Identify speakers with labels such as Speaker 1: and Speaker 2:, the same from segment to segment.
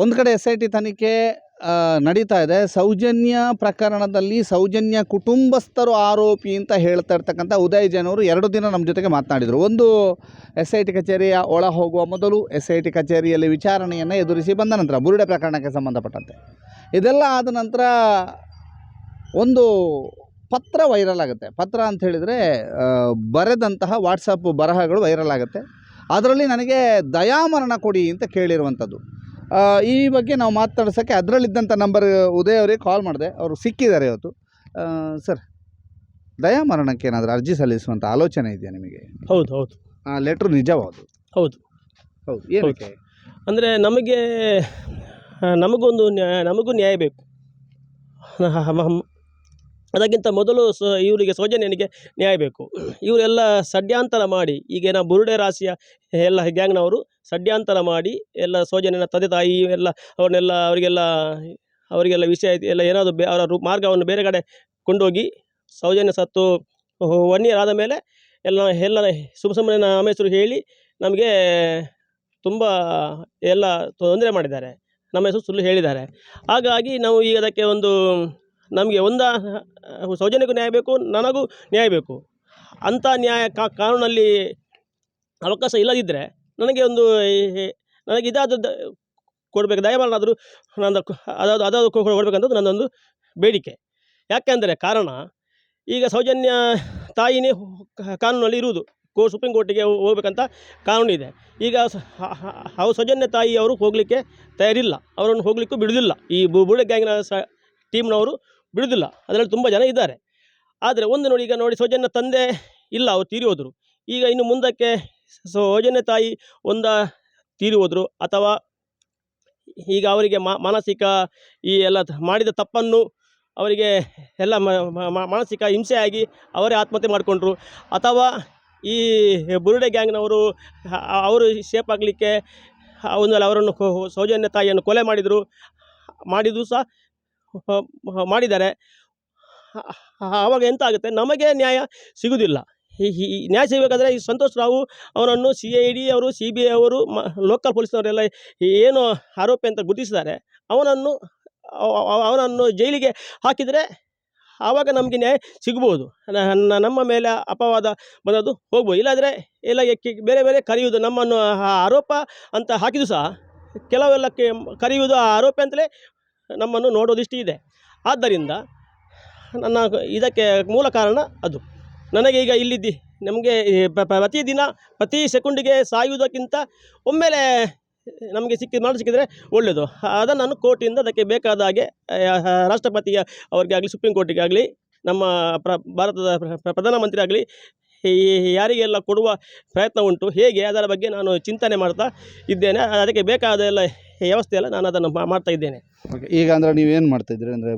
Speaker 1: ಒಂದು ಕಡೆ S I T ತನಿಖೆ ನಡೀತಾ ಇದೆ. ಸೌಜನ್ಯ ಪ್ರಕರಣದಲ್ಲಿ ಸೌಜನ್ಯ ಕುಟುಂಬಸ್ಥರು ಆರೋಪಿ ಅಂತ ಹೇಳ್ತಾ ಇರ್ತಕ್ಕಂಥ ಉದಯ್ ಜೈನ್ ಅವರು ಎರಡು ದಿನ ನಮ್ಮ ಜೊತೆಗೆ ಮಾತನಾಡಿದರು. ಒಂದು ಎಸ್ ಐ ಟಿ ಕಚೇರಿಯ ಒಳ ಹೋಗುವ ಮೊದಲು ಎಸ್ ಐ ಟಿ ಕಚೇರಿಯಲ್ಲಿ ವಿಚಾರಣೆಯನ್ನು ಎದುರಿಸಿ ಬಂದ ನಂತರ, ಬುರುಡೆ ಪ್ರಕರಣಕ್ಕೆ ಸಂಬಂಧಪಟ್ಟಂತೆ. ಇದೆಲ್ಲ ಆದ ನಂತರ ಒಂದು ಪತ್ರ ವೈರಲ್ ಆಗುತ್ತೆ. ಪತ್ರ ಅಂತ ಹೇಳಿದರೆ ಬರೆದಂತಹ ವಾಟ್ಸಪ್ ಬರಹಗಳು ವೈರಲ್ ಆಗುತ್ತೆ. ಅದರಲ್ಲಿ ನನಗೆ ದಯಾಮರಣ ಕೊಡಿ ಅಂತ ಕೇಳಿರುವಂಥದ್ದು. ಈ ಬಗ್ಗೆ ನಾವು ಮಾತಾಡ್ಸೋಕ್ಕೆ ಅದರಲ್ಲಿದ್ದಂಥ ನಂಬರ್ ಉದಯ್ ಅವರಿಗೆ ಕಾಲ್ ಮಾಡಿದೆ. ಅವರು ಸಿಕ್ಕಿದ್ದಾರೆ ಇವತ್ತು. ಸರ್ ದಯಾಮರಣಕ್ಕೆ ಏನಾದರೂ ಅರ್ಜಿ ಸಲ್ಲಿಸುವಂಥ ಆಲೋಚನೆ ಇದೆಯಾ ನಿಮಗೆ?
Speaker 2: ಹೌದು ಹೌದು.
Speaker 1: ಆ ಲೆಟ್ರ್ ನಿಜವಾದು?
Speaker 2: ಹೌದು.
Speaker 1: ಹೌದು ಏನಕ್ಕೆ?
Speaker 2: ಅಂದರೆ ನಮಗೆ ನಮಗೊಂದು ನ್ಯಾಯ ನಮಗೂ ನ್ಯಾಯ ಬೇಕು. ಅದಕ್ಕಿಂತ ಮೊದಲು ಸ ಇವರಿಗೆ ಸೌಜನ್ಯನಿಗೆ ನ್ಯಾಯ ಬೇಕು. ಇವರೆಲ್ಲ ಷಡ್ಯಾಂತರ ಮಾಡಿ ಈಗೇನ ಬುರುಡೆ ರಾಶಿಯ ಎಲ್ಲ ಗ್ಯಾಂಗ್ನವರು ಷಡ್ಯಾಂತರ ಮಾಡಿ, ಎಲ್ಲ ಸೌಜನ್ಯನ ತಂದೆ ತಾಯಿ ಎಲ್ಲ ಅವ್ರನ್ನೆಲ್ಲ ಅವರಿಗೆಲ್ಲ ಅವರಿಗೆಲ್ಲ ವಿಷಯ ಎಲ್ಲ ಏನಾದರೂ ಬೇ, ಅವರ ಮಾರ್ಗವನ್ನು ಬೇರೆ ಕಡೆ ಕೊಂಡೋಗಿ ಸೌಜನ್ಯ ಸತ್ತು ಒನ್ ಇಯರ್ ಆದ ಮೇಲೆ ಎಲ್ಲ ಎಲ್ಲ ಸುಮ್ಮ ಸುಮ್ಮನೆ ಹೇಳಿ ನಮಗೆ ತುಂಬ ಎಲ್ಲ ತೊಂದರೆ ಮಾಡಿದ್ದಾರೆ. ನಮ್ಮ ಹೆಸರು ಸುಳ್ಳು ಹೇಳಿದ್ದಾರೆ. ಹಾಗಾಗಿ ನಾವು ಈಗ ಅದಕ್ಕೆ ಒಂದು, ನಮಗೆ ಒಂದು ಸೌಜನ್ಯಕ್ಕೂ ನ್ಯಾಯ ಬೇಕು, ನನಗೂ ನ್ಯಾಯ ಬೇಕು. ಅಂಥ ನ್ಯಾಯ ಕಾನೂನಲ್ಲಿ ಅವಕಾಶ ಇಲ್ಲದಿದ್ದರೆ ನನಗೆ ಒಂದು ನನಗೆ ಇದಾದ ಕೊಡಬೇಕು ದಯಮಾಡಾದರೂ ನಂದು ಅದಾದ ಅದಾದ ಕೊಡಬೇಕಂತದ್ದು ನನ್ನೊಂದು ಬೇಡಿಕೆ. ಯಾಕೆಂದರೆ ಕಾರಣ, ಈಗ ಸೌಜನ್ಯ ತಾಯಿನೇ ಕಾನೂನಲ್ಲಿ ಇರುವುದು. ಕೋ, ಸುಪ್ರೀಂ ಕೋರ್ಟಿಗೆ ಹೋಗ್ಬೇಕಂತ ಕಾನೂನು ಇದೆ. ಈಗ ಅವ್ರು ಸೌಜನ್ಯ ತಾಯಿ ಅವರು ಹೋಗಲಿಕ್ಕೆ ತಯಾರಿಲ್ಲ. ಅವರನ್ನು ಹೋಗಲಿಕ್ಕೂ ಬಿಡುವುದಿಲ್ಲ. ಈ ಬುಡೆ ಗ್ಯಾಂಗ್ನ ಸ, ಟೀಮ್ನವರು ಬಿಡುವುದಿಲ್ಲ ಅದರಲ್ಲಿ ತುಂಬ ಜನ ಇದ್ದಾರೆ. ಆದರೆ ಒಂದು ನೋಡಿ, ಈಗ ನೋಡಿ ಸೌಜನ್ಯ ತಂದೆ ಇಲ್ಲ, ಅವ್ರು ತೀರಿ ಹೋದರು. ಈಗ ಇನ್ನು ಮುಂದಕ್ಕೆ ಸೌಜನ್ಯ ತಾಯಿ ಒಂದ ತೀರಿ ಹೋದರು. ಅಥವಾ ಈಗ ಅವರಿಗೆ ಮಾನಸಿಕ ಈ ಎಲ್ಲ ಮಾಡಿದ ತಪ್ಪನ್ನು ಅವರಿಗೆ ಎಲ್ಲ ಮಾನಸಿಕ ಹಿಂಸೆಯಾಗಿ ಅವರೇ ಆತ್ಮಹತ್ಯೆ ಮಾಡಿಕೊಂಡ್ರು. ಅಥವಾ ಈ ಬುರುಡೆ ಗ್ಯಾಂಗ್ನವರು ಅವರು ಶೇಪ್ ಆಗಲಿಕ್ಕೆ ಒಂದು ಅವರನ್ನು ಸೌಜನ್ಯ ತಾಯಿಯನ್ನು ಕೊಲೆ ಮಾಡಿದರು. ಮಾಡಿದ್ರು ಸಹ ಮಾಡಿದ್ದಾರೆ. ಆವಾಗ ಎಂತ ಆಗುತ್ತೆ ನಮಗೆ ನ್ಯಾಯ ಸಿಗುವುದಿಲ್ಲ ನ್ಯಾಯ ಸಿಗಬೇಕಾದ್ರೆ ಈ ಸಂತೋಷ್ ರಾವು ಅವನನ್ನು ಸಿ ಐ ಡಿ ಅವರು, ಸಿ ಬಿ ಐ ಅವರು, ಮ, ಲೋಕಲ್ ಪೊಲೀಸ್ನವರೆಲ್ಲ ಏನು ಆರೋಪಿ ಅಂತ ಗುರುತಿಸಿದ್ದಾರೆ. ಅವನನ್ನು, ಅವ- ಅವ- ಅವನನ್ನು ಜೈಲಿಗೆ ಹಾಕಿದರೆ ಆವಾಗ ನಮಗೆ ನ್ಯಾಯ ಸಿಗ್ಬೋದು. ನಮ್ಮ ಮೇಲೆ ಅಪವಾದ ಬಂದದ್ದು ಹೋಗ್ಬೋದು. ಇಲ್ಲಾಂದರೆ ಎಲ್ಲ ಬೇರೆ ಬೇರೆ ಕರೆಯುವುದು ನಮ್ಮನ್ನು ಆರೋಪ ಅಂತ ಹಾಕಿದ್ದು ಸಹ ಕೆಲವೆಲ್ಲ ಕರೆಯುವುದು ಆರೋಪಿ ಅಂತಲೇ ನಮ್ಮನ್ನು ನೋಡೋದಿಷ್ಟು ಇದೆ ಆದ್ದರಿಂದ ನನ್ನ ಇದಕ್ಕೆ ಮೂಲ ಕಾರಣ ಅದು. ನನಗೆ ಈಗ ಇಲ್ಲಿದ್ದಿ, ನಮಗೆ ಪ್ರತಿ ಪ್ರತಿದಿನ ಪ್ರತಿ ಸೆಕೆಂಡಿಗೆ ಸಾಯುವುದಕ್ಕಿಂತ ಒಮ್ಮೆಲೆ ನಮಗೆ ಸಿಕ್ಕಿ, ಮಾಡಿ ಸಿಕ್ಕಿದರೆ ಒಳ್ಳೆಯದು. ಅದನ್ನು ನಾನು ಕೋರ್ಟಿಂದ ಅದಕ್ಕೆ ಬೇಕಾದ ಹಾಗೆ ರಾಷ್ಟ್ರಪತಿಯ ಅವರಿಗೆ ಆಗಲಿ, ಸುಪ್ರೀಂ ಕೋರ್ಟಿಗೆ ಆಗಲಿ, ನಮ್ಮ ಪ್ರ, ಭಾರತದ ಪ್ರ- ಪ್ರ- ಪ್ರಧಾನಮಂತ್ರಿ ಆಗಲಿ ಯಾರಿಗೆಲ್ಲ ಕೊಡುವ ಪ್ರಯತ್ನ ಉಂಟು, ಹೇಗೆ ಅದರ ಬಗ್ಗೆ ನಾನು ಚಿಂತನೆ ಮಾಡ್ತಾ ಇದ್ದೇನೆ. ಅದಕ್ಕೆ ಬೇಕಾದ ಎಲ್ಲ ವ್ಯವಸ್ಥೆ ಎಲ್ಲ ನಾನು ಅದನ್ನು ಮಾಡ್ತಾ ಇದ್ದೇನೆ.
Speaker 1: ಈಗ ಅಂದರೆ ಮಾಡ್ತಾ ಇದ್ರಿ ಅಂದರೆ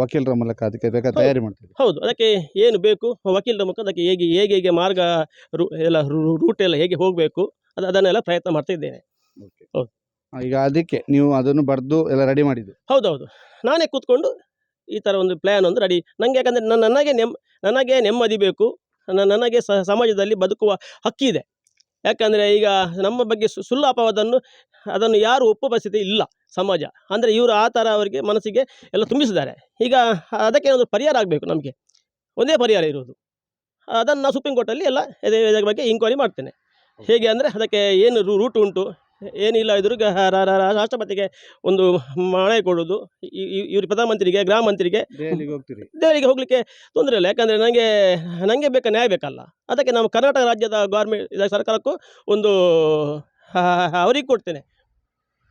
Speaker 1: ವಕೀಲರ ಮೂಲಕ ಅದಕ್ಕೆ ಬೇಕಾದ ತಯಾರಿ ಮಾಡ್ತೀವಿ
Speaker 2: ಹೌದು ಅದಕ್ಕೆ ಏನು ಬೇಕು? ವಕೀಲರ ಮೂಲಕ ಅದಕ್ಕೆ ಹೇಗೆ ಹೇಗೆ ಹೇಗೆ ಮಾರ್ಗ ರೂ ಎಲ್ಲ ರೂಟ್ ಎಲ್ಲ ಹೇಗೆ ಹೋಗಬೇಕು? ಅದು ಅದನ್ನೆಲ್ಲ ಪ್ರಯತ್ನ ಮಾಡ್ತಾ ಇದ್ದೇನೆ.
Speaker 1: ಓಕೆ
Speaker 2: ಹೌದು.
Speaker 1: ಈಗ ಅದಕ್ಕೆ ನೀವು ಅದನ್ನು ಬರೆದು ಎಲ್ಲ ರೆಡಿ ಮಾಡಿದ್ದು?
Speaker 2: ಹೌದೌದು. ನಾನೇ ಕೂತ್ಕೊಂಡು ಈ ಥರ ಒಂದು ಪ್ಲ್ಯಾನ್ ಒಂದು ರೆಡಿ ನನಗೆ ಯಾಕಂದರೆ ನನಗೆ ನೆಮ್ಮ ನನಗೆ ನೆಮ್ಮದಿ ಬೇಕು. ನನಗೆ ಸಮಾಜದಲ್ಲಿ ಬದುಕುವ ಹಕ್ಕಿದೆ. ಯಾಕಂದರೆ ಈಗ ನಮ್ಮ ಬಗ್ಗೆ ಸು- ಸುಳ್ಳು ಅಪವಾದನ್ನು ಅದನ್ನು ಯಾರು ಒಪ್ಪು ಪರಿಸ್ಥಿತಿ ಇಲ್ಲ ಸಮಾಜ. ಅಂದರೆ ಇವರು ಆ ಥರ ಅವರಿಗೆ ಮನಸ್ಸಿಗೆ ಎಲ್ಲ ತುಂಬಿಸಿದ್ದಾರೆ. ಈಗ ಅದಕ್ಕೆ ಏನಾದರೂ ಪರಿಹಾರ ಆಗಬೇಕು ನಮಗೆ. ಒಂದೇ ಪರಿಹಾರ ಇರುವುದು. ಅದನ್ನು ನಾವು ಸುಪ್ರೀಂ ಕೋರ್ಟಲ್ಲಿ ಎಲ್ಲ ಇದೇ ಇದರ ಬಗ್ಗೆ ಇಂಕ್ವೈರಿ ಮಾಡ್ತೇನೆ. ಹೇಗೆ ಅಂದರೆ ಅದಕ್ಕೆ ಏನು ರೂ- ರೂಟ್ ಉಂಟು? ಏನಿಲ್ಲ ಇದ್ರು ರಾಷ್ಟ್ರಪತಿಗೆ ಒಂದು ಮಳೆ ಕೊಡೋದು. ಇವರು ಪ್ರಧಾನಮಂತ್ರಿಗೆ ಗ್ರಾಮ ಮಂತ್ರಿಗೆ
Speaker 1: ದೆಹಲಿಗೆ
Speaker 2: ಹೋಗಲಿಕ್ಕೆ ತೊಂದರೆ ಇಲ್ಲ. ಯಾಕಂದರೆ ನನಗೆ ನನಗೆ ಬೇಕಾ ನ್ಯಾಯ ಬೇಕಲ್ಲ. ಅದಕ್ಕೆ ನಾವು ಕರ್ನಾಟಕ ರಾಜ್ಯದ ಗೌರ್ಮೆಂಟ್ ಸರ್ಕಾರಕ್ಕೂ ಒಂದು ಅವರಿಗೆ ಕೊಡ್ತೇನೆ.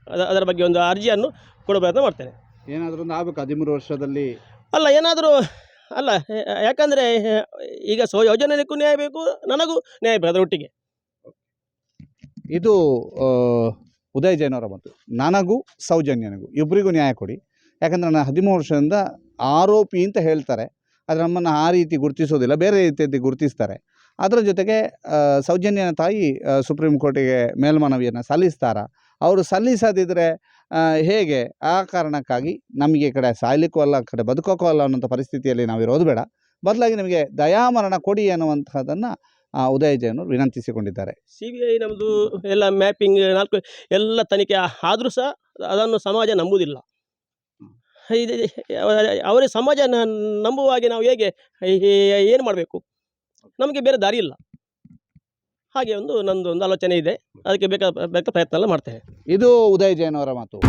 Speaker 2: ಅದ ಅದರ ಬಗ್ಗೆ ಒಂದು ಅರ್ಜಿಯನ್ನು ಕೊಡೋ ಪ್ರಯತ್ನ ಮಾಡ್ತೇನೆ.
Speaker 1: ಏನಾದರೂ ಒಂದು ಆಗಬೇಕು ಹದಿಮೂರು ವರ್ಷದಲ್ಲಿ?
Speaker 2: ಅಲ್ಲ ಏನಾದರೂ ಅಲ್ಲ ಯಾಕಂದರೆ ಈಗ ಸೊ ಯೋಜನೆಗೂ ನ್ಯಾಯ ಬೇಕು ನನಗೂ ನ್ಯಾಯ ಬೇಕು ಅದರೊಟ್ಟಿಗೆ.
Speaker 1: ಇದು ಉದಯ ಉದಯ್ ಜೈನ್ ಅವರ ಮತ್ತು ನನಗೂ, ಸೌಜನ್ಯನಿಗೂ ಇಬ್ಬರಿಗೂ ನ್ಯಾಯ ಕೊಡಿ. ಯಾಕಂದರೆ ನಾನು ಹದಿಮೂರು ವರ್ಷದಿಂದ ಆರೋಪಿ ಅಂತ ಹೇಳ್ತಾರೆ. ಆದರೆ ನಮ್ಮನ್ನು ಆ ರೀತಿ ಗುರುತಿಸೋದಿಲ್ಲ, ಬೇರೆ ರೀತಿಯಲ್ಲಿ ಗುರುತಿಸ್ತಾರೆ. ಅದರ ಜೊತೆಗೆ ಸೌಜನ್ಯನ ತಾಯಿ ಸುಪ್ರೀಂ ಕೋರ್ಟಿಗೆ ಮೇಲ್ಮನವಿಯನ್ನು ಸಲ್ಲಿಸ್ತಾರ? ಅವರು ಸಲ್ಲಿಸದಿದ್ದರೆ ಹೇಗೆ? ಆ ಕಾರಣಕ್ಕಾಗಿ ನಮಗೆ ಕಡೆ ಸಾಯ್ಲಿಕ್ಕೂ ಅಲ್ಲ ಕಡೆ ಬದುಕೋಕೋ ಅಲ್ಲ ಅನ್ನೋಂಥ ಪರಿಸ್ಥಿತಿಯಲ್ಲಿ ನಾವು ಇರೋದು ಬೇಡ. ಬದಲಾಗಿ ನಿಮಗೆ ದಯಾಮರಣ ಕೊಡಿ ಅನ್ನುವಂಥದ್ದನ್ನು ಉದಯ್ ಅವರು ವಿನಂತಿಸಿಕೊಂಡಿದ್ದಾರೆ.
Speaker 2: ಸಿ ಬಿ ಐ ನಮ್ಮದು ಎಲ್ಲ ಮ್ಯಾಪಿಂಗ್ ನಾಲ್ಕು ಎಲ್ಲ ತನಿಖೆ ಆದರೂ ಸಹ ಅದನ್ನು ಸಮಾಜ ನಂಬುವುದಿಲ್ಲ ಇದು ಅವರೇ ಸಮಾಜ ನಂಬುವಾಗೆ ನಂಬುವ ಹಾಗೆ ನಾವು ಹೇಗೆ ಏನು ಮಾಡಬೇಕು? ನಮಗೆ ಬೇರೆ ದಾರಿ ಇಲ್ಲ. ಹಾಗೆ ಒಂದು ನಂದು ಒಂದು ಆಲೋಚನೆ ಇದೆ. ಅದಕ್ಕೆ ಬೇಕಾದ ಬೇಕಾದ ಪ್ರಯತ್ನ ಎಲ್ಲ ಮಾಡ್ತೇವೆ.
Speaker 1: ಇದು ಉದಯ ಜೈನ್ ಅವರ ಮಾತು.